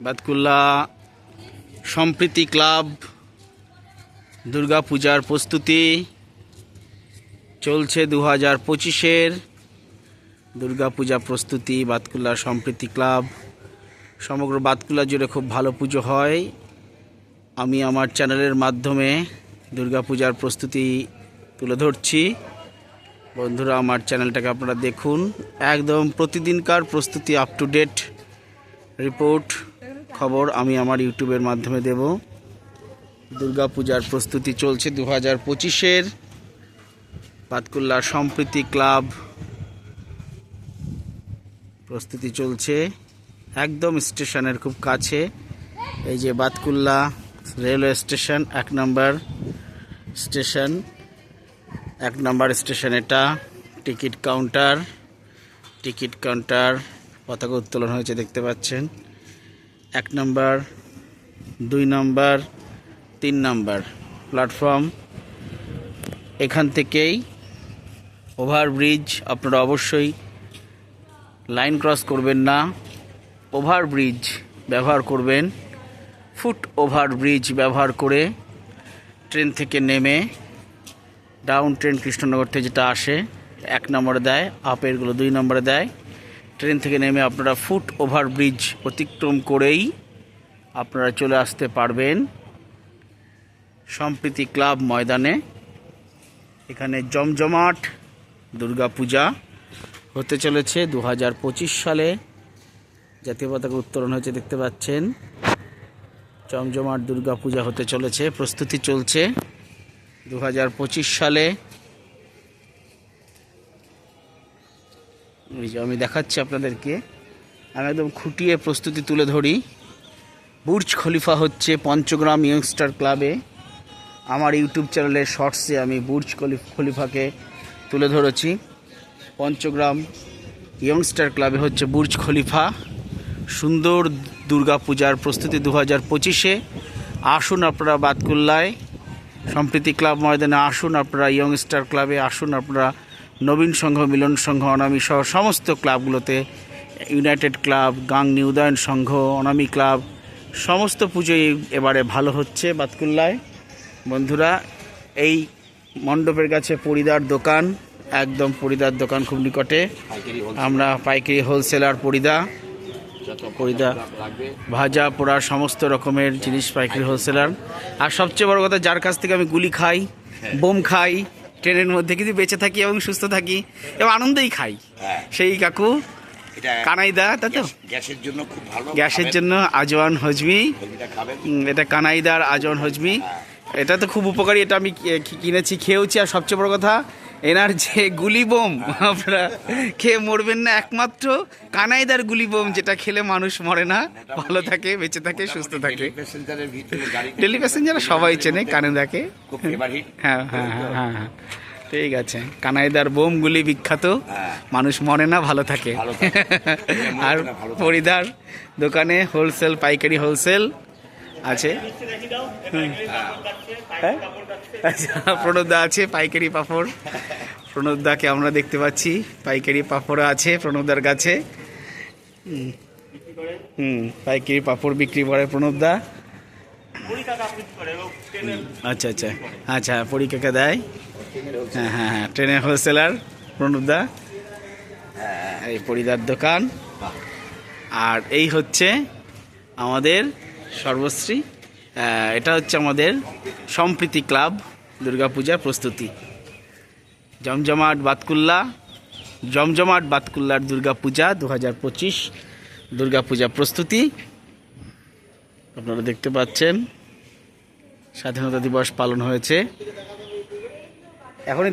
বাতকুল্লা সম্প্রীতি ক্লাব দুর্গা পূজার প্রস্তুতি চলছে দু হাজার পঁচিশের দুর্গা পূজা প্রস্তুতি বাতকুল্লা সম্প্রীতি ক্লাব। সমগ্র বাতকুল্লা জুড়ে খুব ভালো পুজো হয়। আমি আমার চ্যানেলের মাধ্যমে দুর্গা পূজার প্রস্তুতি তুলে ধরছি। বন্ধুরা, আমার চ্যানেলটাকে আপনারা দেখুন। একদম প্রতিদিনকার প্রস্তুতি আপ টু ডেট রিপোর্ট খবর আমি আমার ইউটিউবের মাধ্যমে দেব। দুর্গা পূজার প্রস্তুতি চলছে দু হাজার পঁচিশের। পাতকুল্লা সম্প্রীতি ক্লাব প্রস্তুতি চলছে। একদম স্টেশনের খুব কাছে। এই যে বাতকুল্লা রেলওয়ে স্টেশন, এক নম্বর স্টেশন, এক নম্বর স্টেশন এটা। টিকিট কাউন্টার টিকিট কাউন্টার, পতাকা উত্তোলন হয়েছে, দেখতে পাচ্ছেন। এক নম্বর, দুই নম্বর, তিন নম্বর প্ল্যাটফর্ম এখান থেকেই ওভারব্রিজ আপনারা অবশ্যই লাইন ক্রস করবেন না। ওভারব্রিজ ব্যবহার করবেন। ফুট ওভারব্রিজ ব্যবহার করে ট্রেন থেকে নেমে ডাউন ট্রেন কৃষ্ণনগর থেকে যেটা আসে, এক নম্বরে দেয় আপেরগুলো দুই নম্বরে দেয়। ট্রেন থেকে নেমে আপনারা ফুট ওভার ব্রিজ অতিক্রম করেই আপনারা চলে আসতে পারবেন সম্প্রীতি ক্লাব ময়দানে। এখানে জমজমাট দুর্গা পূজা হতে চলেছে দু হাজার পঁচিশ সালে। জাতীয় পতাকা উত্তোলন হয়েছে, দেখতে পাচ্ছেন। জমজমাট দুর্গা পূজা হতে চলেছে, প্রস্তুতি চলছে। দু হাজার পঁচিশ সালে আমি দেখাচ্ছি আপনাদেরকে। আমি একদম খুঁটিয়ে প্রস্তুতি তুলে ধরি। বুর্জ খলিফা হচ্ছে পঞ্চগ্রাম ইয়ংস্টার ক্লাবে আমার ইউটিউব চ্যানেলের শর্টসে আমি বুর্জ খলিফ খলিফাকে তুলে ধরেছি। পঞ্চগ্রাম ইয়ংস্টার ক্লাবে হচ্ছে বুর্জ খলিফা। সুন্দর দুর্গা পূজার প্রস্তুতি দু হাজার পঁচিশে। আসুন আপনারা বাতকুল্লায়। সম্প্রীতি ক্লাব ময়দানে আসুন আপনারা ইয়ংস্টার ক্লাবে আসুন আপনারা নবীন সংঘ, মিলন সংঘ, অনামী সহ সমস্ত ক্লাবগুলোতে, ইউনাইটেড ক্লাব গাং নিউদয়ন সংঘ, অনামী ক্লাব, সমস্ত পুজোই এবারে ভালো হচ্ছে বাতকুল্লায়। বন্ধুরা, এই মণ্ডপের কাছে পরিদার দোকান, একদম পরিদার দোকান খুব নিকটে। আমরা পাইকারি হোলসেলার পরিদা পরিদা, ভাজা, পোড়া, সমস্ত রকমের জিনিস পাইকারি হোলসেলার। আর সবচেয়ে বড় কথা, যার কাছ থেকে আমি গুলি খাই, বোম খাই ট্রেনের মধ্যে কিন্তু বেঁচে থাকি এবং সুস্থ থাকি এবং আনন্দেই খাই। হ্যাঁ। সেই কাকু কানাইদা তাই তো? গ্যাসের জন্য খুব ভালো গ্যাসের জন্য আজওয়ান হজমি। এটা কানাইদার আজওয়ান হজমি। এটা তো খুব উপকারী এটা আমি কিনেছি খেয়েওছি। আর সবচেয়ে বড় কথা এনার যে গুলি বোম আপনারা খেয়ে মরবেন না একমাত্র কানাইদার গুলি বোম যেটা খেলে মানুষ মরে না। ভালো থাকে বেঁচে থাকে সুস্থ থাকে। ডেলি প্যাসেঞ্জার সবাই চেনে কানাইদাকে। হ্যাঁ হ্যাঁ হ্যাঁ হ্যাঁ হ্যাঁ। ঠিক আছে। কানাইদার বোমগুলি বিখ্যাত। হ্যাঁ। মানুষ মরে না ভালো থাকে। আর। পরিদার দোকানে হোলসেল পাইকারি হোলসেল আছে। হ্যাঁ? প্রণবদা আছে, পাইকারি পাপড়। প্রণবদাকে আমরা দেখতে পাচ্ছি, পাইকারি পাপড় আছে প্রণবদার কাছে। হুম। পাইকারি পাপড় বিক্রি করে প্রণবদা আচ্ছা আচ্ছা। আচ্ছা পরীক্ষাকে দেয়। হ্যাঁ হ্যাঁ হ্যাঁ ট্রেনের হোলসেলার প্রণবদা এই পরিদার দোকান। আর এই হচ্ছে আমাদের সর্বশ্রী। এটা হচ্ছে আমাদের সম্প্রীতি ক্লাব, দুর্গাপূজার প্রস্তুতি। জমজমাট বাতকুল্লা, জমজমাট বাতকুল্লার দুর্গাপূজা দু হাজার পঁচিশ দুর্গাপূজা প্রস্তুতি। আপনারা দেখতে পাচ্ছেন, স্বাধীনতা দিবস পালন হয়েছে। এখন